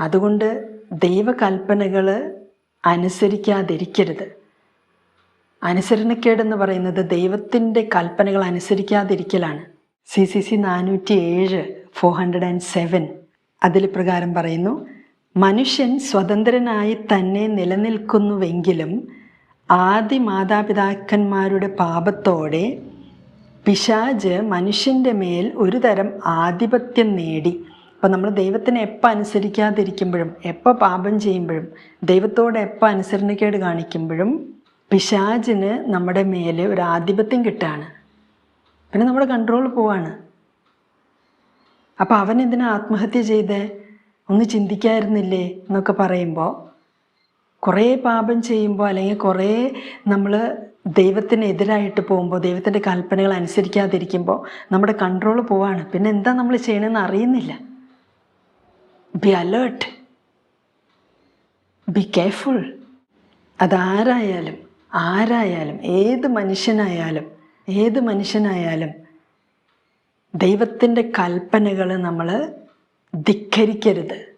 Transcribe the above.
അതുകൊണ്ട് ദൈവകൽപ്പനകൾ അനുസരിക്കാതിരിക്കരുത്. അനുസരണക്കേടെന്ന് പറയുന്നത് ദൈവത്തിന്റെ കൽപ്പനകൾ അനുസരിക്കാതിരിക്കലാണ്. സി സി സി നാനൂറ്റി ഏഴ് ഫോർ ഹൺഡ്രഡ് ആൻഡ് സെവൻ. അതിൽ പ്രകാരം പറയുന്നു മനുഷ്യൻ സ്വതന്ത്രനായി തന്നെ നിലനിൽക്കുന്നുവെങ്കിലും ആദി മാതാപിതാക്കന്മാരുടെ പാപത്തോടെ പിശാജ് മനുഷ്യന്റെ മേൽ ഒരു തരം ആധിപത്യം നേടി. അപ്പം നമ്മൾ ദൈവത്തിനെ എപ്പോൾ അനുസരിക്കാതിരിക്കുമ്പോഴും എപ്പോൾ പാപം ചെയ്യുമ്പോഴും ദൈവത്തോട് എപ്പോൾ അനുസരണക്കേട് കാണിക്കുമ്പോഴും പിശാചിന് നമ്മുടെ മേലെ ഒരു ആധിപത്യം കിട്ടുകയാണ് പിന്നെ നമ്മുടെ കൺട്രോൾ പോവാണ്. അപ്പോൾ അവൻ എന്തിനാ ആത്മഹത്യ ചെയ്ത്? ഒന്ന് ചിന്തിക്കായിരുന്നില്ലേ എന്നൊക്കെ പറയുമ്പോൾ കുറേ പാപം ചെയ്യുമ്പോൾ അല്ലെങ്കിൽ കുറേ നമ്മൾ ദൈവത്തിനെതിരായിട്ട് പോകുമ്പോൾ ദൈവത്തിന്റെ കൽപ്പനകൾ അനുസരിക്കാതിരിക്കുമ്പോൾ നമ്മുടെ കൺട്രോൾ പോവാണ്. പിന്നെ എന്താ നമ്മൾ ചെയ്യണമെന്ന് അറിയുന്നില്ല. ബി അലേർട്ട് ബി കെയർഫുൾ അതാരായാലും ആരായാലും ഏത് മനുഷ്യനായാലും ഏത് മനുഷ്യനായാലും ദൈവത്തിന്റെ കൽപ്പനകൾ നമ്മൾ ധിക്കരിക്കരുത്.